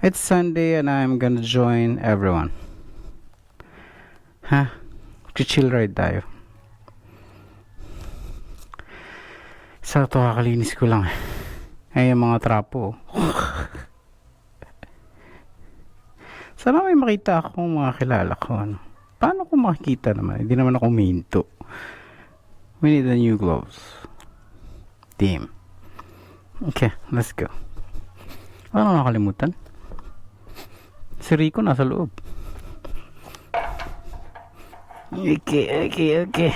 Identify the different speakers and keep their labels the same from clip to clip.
Speaker 1: It's Sunday and I'm gonna join everyone. Ha? Chill ride tayo. Sa to kakalinis ko lang. Ay, yung mga trapo. oh. Sana may makita akong mga kilala ko. Ano? Paano ko makikita naman? Hindi naman ako minto. We need the new gloves. Damn. Okay, let's go. Ano nakalimutan? Si Rico nasa loob. Okay, okay, okay.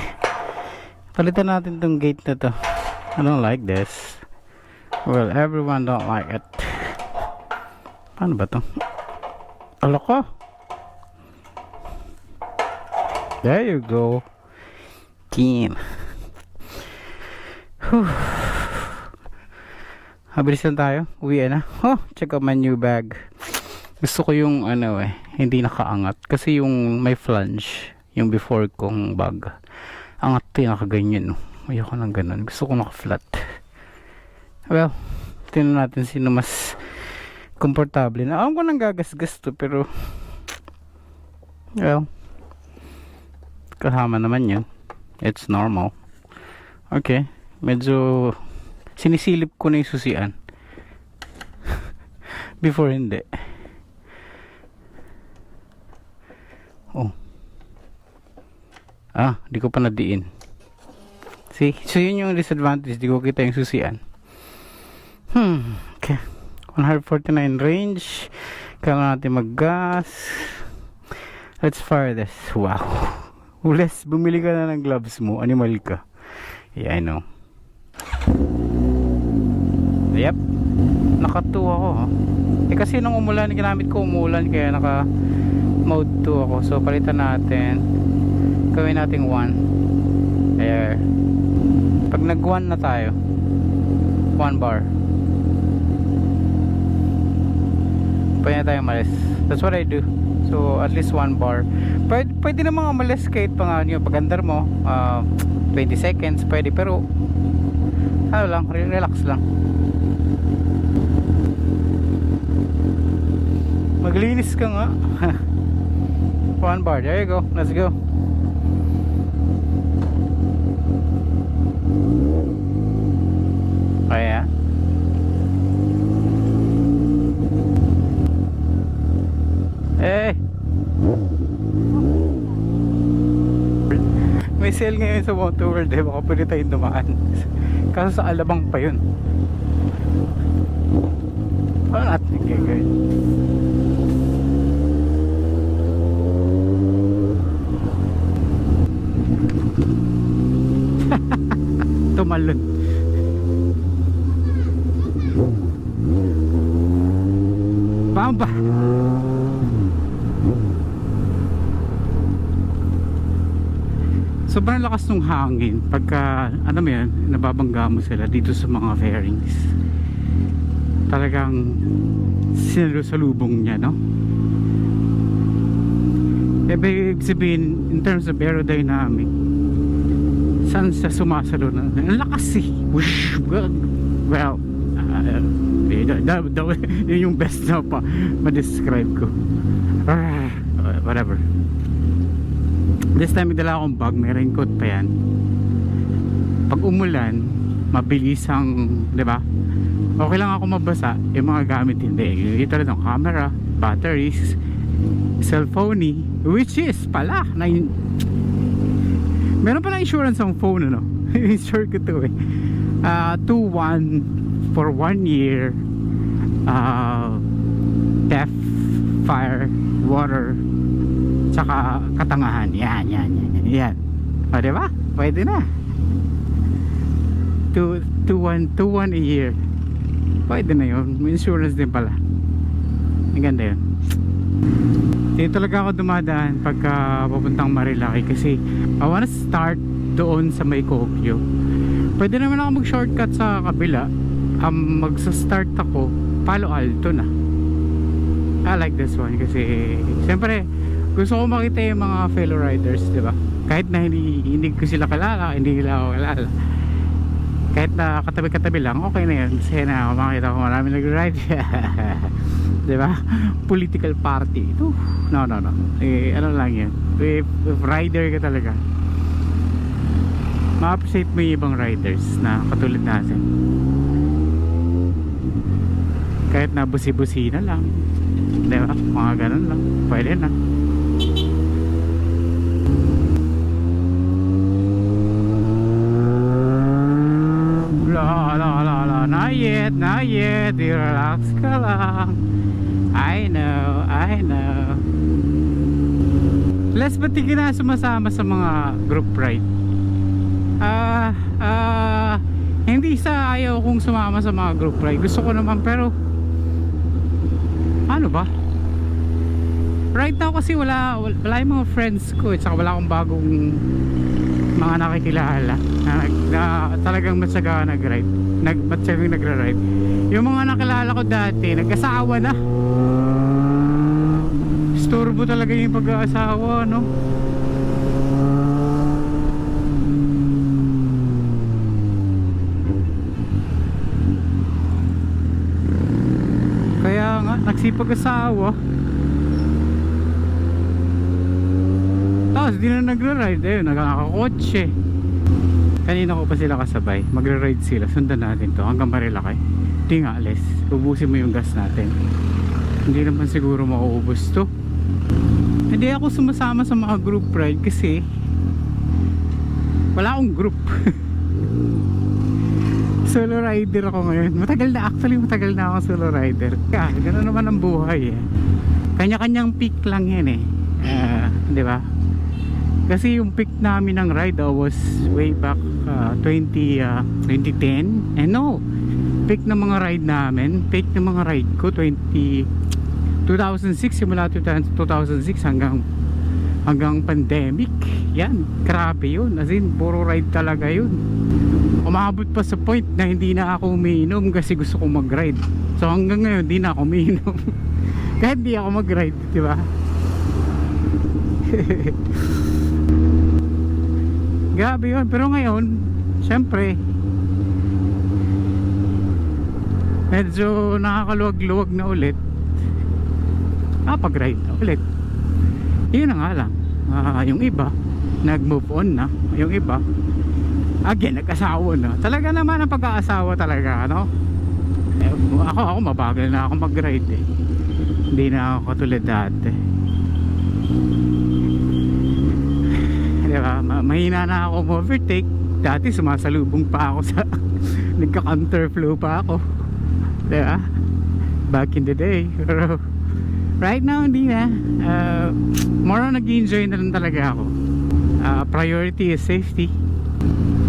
Speaker 1: Palitan natin tong gate na to. I don't like this. Well, everyone don't like it. Paano ba to? Alo ko. There you go. Team. Whew. Habilis lang tayo. Uwi na. Oh, check out my new bag. Gusto ko yung ano eh, hindi nakaangat. Kasi yung may flange, yung before kong bag. Angat to yung nakaganyan. No? Ayoko ng ganun. Gusto ko naka-flat. Well, tingnan natin sino mas komportable na. Alam ko nang gagasgas to pero well, kasama naman yun. It's normal. Okay. Medyo sinisilip ko na yung susian. Before hindi. Oh. Ah, di ko pa nadiin. See? So yun yung disadvantage. Di ko kita yung susian. Hmm. Okay. 149 range. Kailangan natin mag-gas. Let's fire this. Wow. Ules, bumili ka na ng gloves mo. Animal ka. Yeah, I know. Yep. Naka 2 ako. Eh kasi nung umulan, ginamit ko umulan kaya naka mode 2 ako. So palitan natin. Gawin natin 1. Ayan. Pag nag 1 na tayo. 1 bar. Pwede na tayo malis. That's what I do. So, at least one bar. Pwede, pwede namang umalis kahit pa nga nyo. Pag andar mo, ah, 20 seconds, pwede. Pero, ano lang, re- relax lang. Maglinis ka nga. one bar. There you go. Let's go. Kaya. Eh. May sale ngayon sa Moto World eh. Baka pwede tayong dumaan. Kaso sa Alabang pa yun. Paano natin gagawin? Tumalon. Paano ba? sobrang lakas ng hangin pagka ano mo yan nababangga mo sila dito sa mga fairings talagang sinusalubong niya no ibig sabihin in terms of aerodynamic saan siya sumasalo na ang lakas eh Whoosh! well uh, that, that, yun yung best na pa ma-describe ko Ah, whatever This time dala akong bag, may raincoat pa yan. Pag umulan, mabilis ang, 'di ba? Okay lang ako mabasa, yung mga gamit hindi. Ito rin ang camera, batteries, cellphone, which is pala na Meron pa insurance ang phone ano. Insure ko to eh. Uh, 2-1 for 1 year. Uh, theft, fire, water, tsaka katangahan yan yan yan yan, yan. o diba pwede na 2 1 2 1 a year pwede na yun may insurance din pala ang ganda yun dito talaga ako dumadaan pagka papuntang Marilaki kasi I wanna start doon sa may Kokyo pwede naman ako mag shortcut sa kabila um, magsa-start ako Palo Alto na I like this one kasi siyempre gusto ko makita yung mga fellow riders, di ba? Kahit na hindi, hindi ko sila kalala, hindi nila ako kalala. Kahit na katabi-katabi lang, okay na yun. Kasi na, makita ko marami nag-ride. di ba? Political party. Ito, no, no, no. Eh, ano lang yan. If, if rider ka talaga, ma-appreciate mo yung ibang riders na katulad natin. Kahit na busi-busi na lang. Di ba? Mga ganun lang. Pwede na. Not yet, not yet Relax ka lang I know, I know Les, ba't di na sumasama sa mga group ride? Ah, ah Hindi sa ayaw kong sumama sa mga group ride Gusto ko naman pero Ano ba? Right now kasi wala Wala, yung mga friends ko at saka wala akong bagong mga nakikilala na, na talagang matyaga nag-ride nag, matyagang nagra-ride yung mga nakilala ko dati nag-asawa na. Istorbo talaga yung pag-aasawa no? Kaya nga nagsipag-asawa. Tapos di na nagra-ride ayun nagkakakotse kanina ko pa sila kasabay. Magra-ride sila. Sundan natin to. Hanggang Marilaki. Di nga alis ubusin mo yung gas natin. Hindi naman siguro mauubos to. Hindi ako sumasama sa mga group ride kasi wala akong group. Solo rider ako ngayon. Matagal na. Actually matagal na ako solo rider. Kaya gano'n naman ang buhay eh. Kanya-kanyang peak lang yan eh. Ah, di ba kasi yung peak namin ng ride uh, was way back uh, 20 uh, 2010 eh no. Peak ng mga ride namin peak ng mga ride ko 20 2006 simula 2000 2006 hanggang hanggang pandemic. Yan grabe yun. As in puro ride talaga yun. Umabot pa sa point na hindi na ako umiinom kasi gusto kong mag ride so hanggang ngayon hindi na ako umiinom. Kahit hindi ako mag ride di ba Grabe yun. Pero ngayon, syempre, medyo nakakaluwag-luwag na ulit. Kapag-ride na ulit. Yun na nga lang. Ah, yung iba, nag-move on na. Yung iba, again, nag-asawa na. Talaga naman ang pag-aasawa talaga, ano? Eh, ako, ako, mabagal na ako mag-ride eh. Hindi na ako katulad dati. Di ba? Ma- mahina na ako overtake. Dati sumasalubong pa ako sa nagka-counter flow pa ako. Di ba? Back in the day. Pero right now hindi na. Uh, more on nag-enjoy na lang talaga ako. Uh, priority is safety.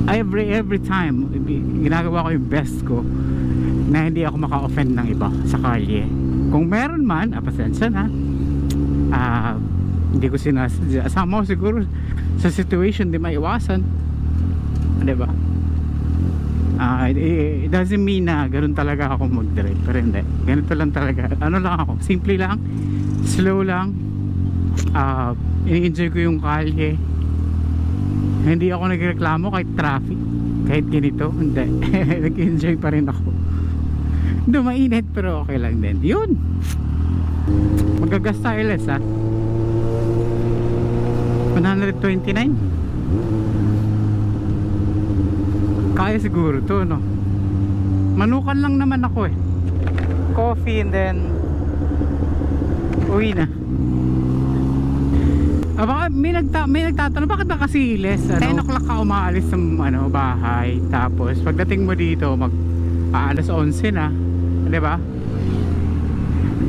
Speaker 1: Every every time ginagawa ko yung best ko na hindi ako maka-offend ng iba sa kalye. Kung meron man, ah, pasensya na. Ah, hindi ko ko siguro sa situation di maiwasan. Di ba? Ah, it, it doesn't mean na ganun talaga ako mag-drive. Pero hindi. Ganito lang talaga. Ano lang ako. Simple lang. Slow lang. Ah, ini-enjoy ko yung kalye. Hindi ako nagreklamo kahit traffic. Kahit ganito. Hindi. Nag-enjoy pa rin ako. Dumainit pero okay lang din. Yun. Magagas tayo less ha. 129 kaya siguro to no? Manukan lang naman ako eh. Coffee and then uwi na. Ah, baka may, nagta may nagtatanong bakit ba kasi less ano? 10 o'clock. ka umaalis sa ano, bahay? Tapos pagdating mo dito mag aalas 11 na di ba?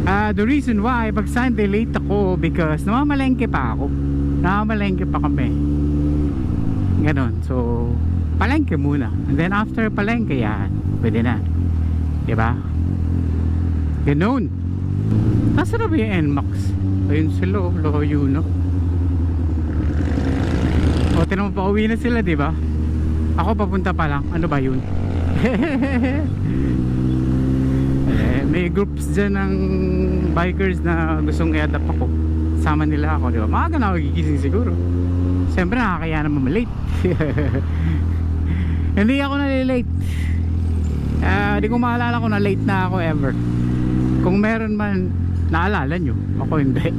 Speaker 1: Ah, the reason why pag Sunday late ako because namamalengke pa ako namamalengke pa kami. Ganon. So palengke muna. And then after palengke yan. Pwede na. Diba? Ganon. Nasa na ba yung NMAX? Ayun sila oh, layo no o tinang pa uwi na sila diba? Ako papunta pa lang. Ano ba yun? Eh, may groups dyan ng bikers na gustong i-adapt ako sama nila ako, di ba? Maaga na ako gigising siguro. Siyempre nakakaya naman malate. Hindi ako nalilate. Ah, di ko maalala kung na late na ako ever. Kung meron man, naalala nyo. Ako hindi.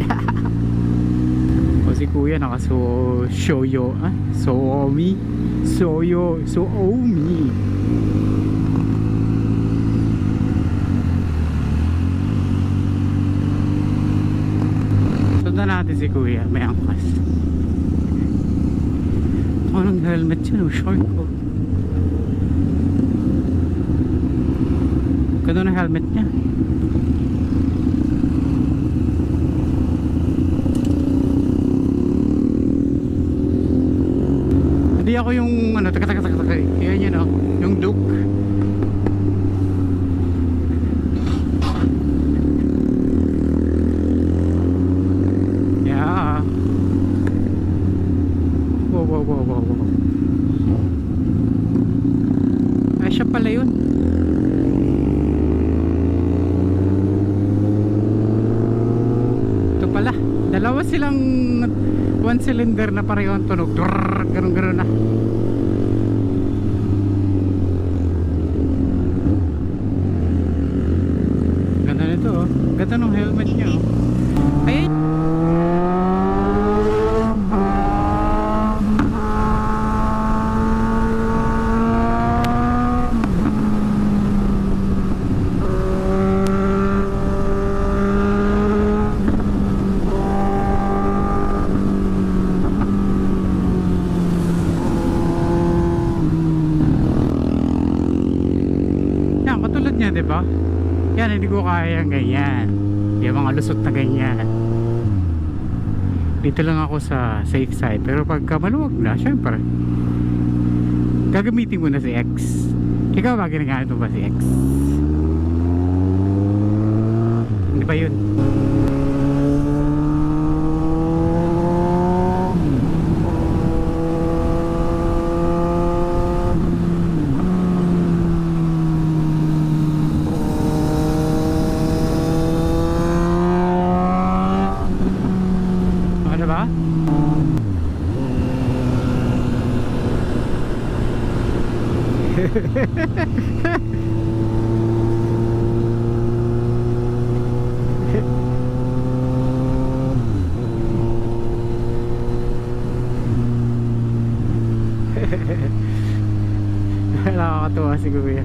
Speaker 1: o si kuya nakaso shoyo. Ah, Suomi. Soyo. Suomi. Natin si kuya. May angkas. Anong helmet yun? Oh, short ko. Ganda ng helmet niya. Hindi ako yung ano, taka taka taka taka. Yan yun oh, yung Duke. Yeah. Wow, wow, wow, wow, wow. Ay, siya pala yun. Ito pala. Dalawa silang one cylinder na pareho ang tunog. Ganun ganun na. Ganda nito oh. Ganda ng helmet niya oh. Ay! Yan, katulad niya, di ba? Yan, hindi ko kaya yung ganyan. Yung mga lusot na ganyan. Dito lang ako sa safe side. Pero pagka maluwag na, syempre. Gagamitin mo na si X. Ikaw ba ginagamit mo ba si X? Hindi ba yun? Ano ba? Nakakatuwa si Kuya.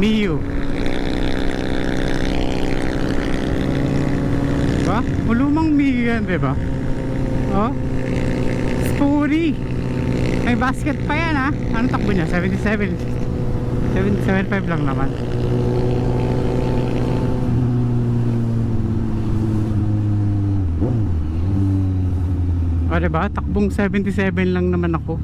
Speaker 1: Mio. Diba? Malumang Mio yan, diba? Oh. Story. May basket pa yan ha. Ano takbo niya? 77. 775 lang naman. O diba? Takbong 77 lang naman ako.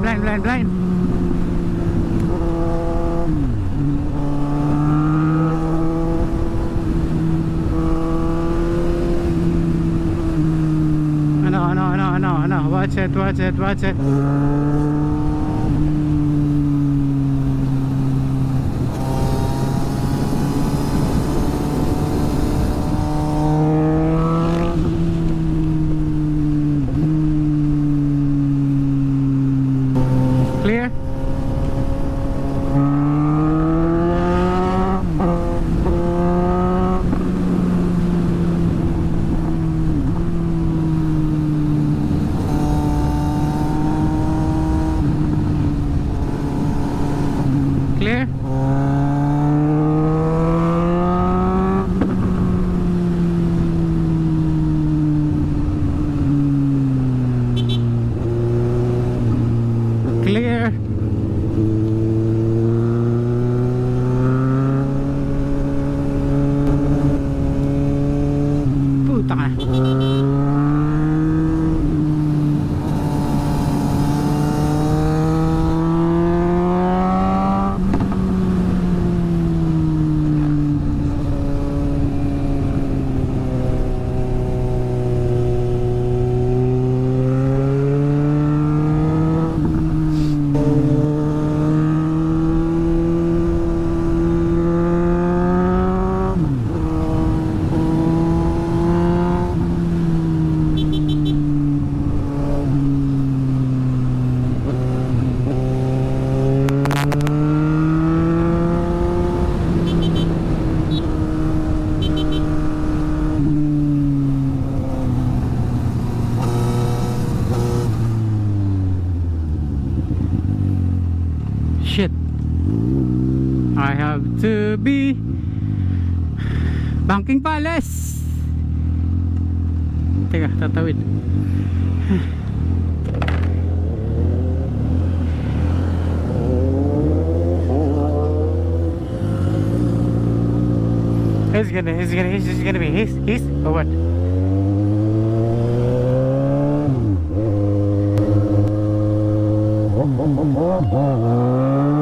Speaker 1: Blind, blind, blind, blind. Ano, ano, ano, ano, ano. Watch it, watch it, watch it. 大 Banking Palace. Teka, tatawid. He's gonna, he's gonna, he's just gonna be, he's, he's, or what? Baka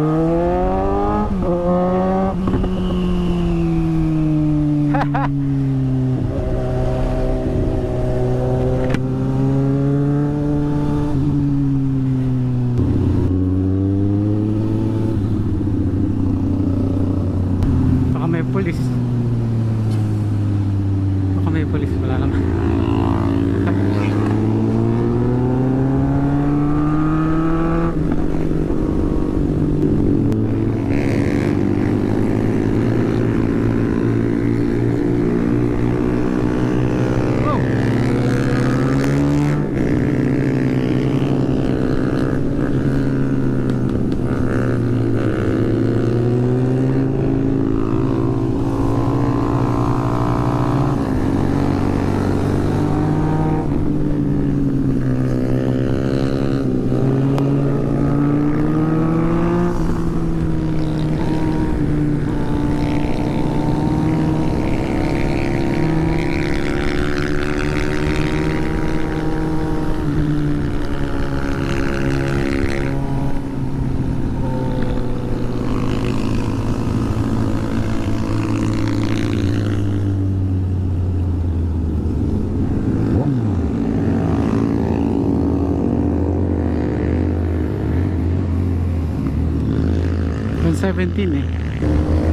Speaker 1: 117 eh.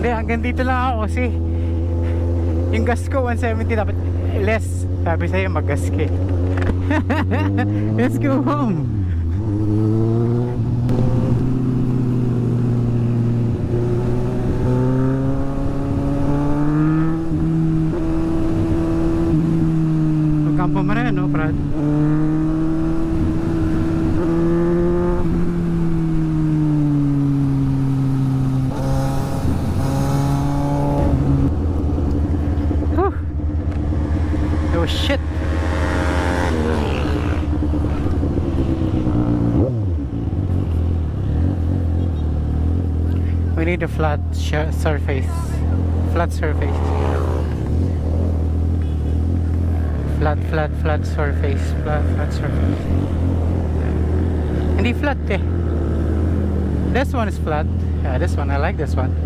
Speaker 1: Hindi hanggang dito lang ako kasi yung gas ko 170 dapat less. Sabi sa'yo mag eh. gas ka let's go home need a flat surface. Flat surface. Flat, flat, flat surface. Flat, flat surface. Hindi flat eh. This one is flat. Yeah, this one. I like this one.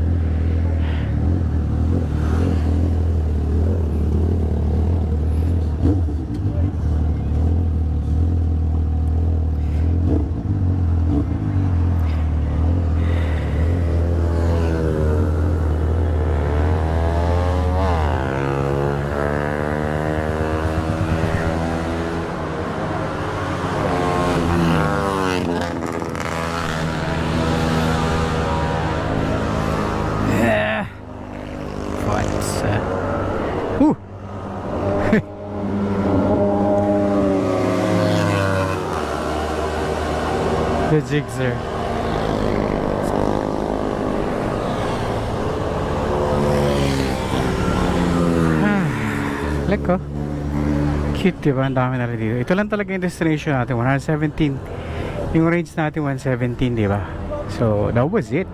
Speaker 1: The. Look oh. Cute diba? Ang dami na rin dito. Ito lang talaga yung destination natin. 117. Yung range natin 117 diba? So that was it.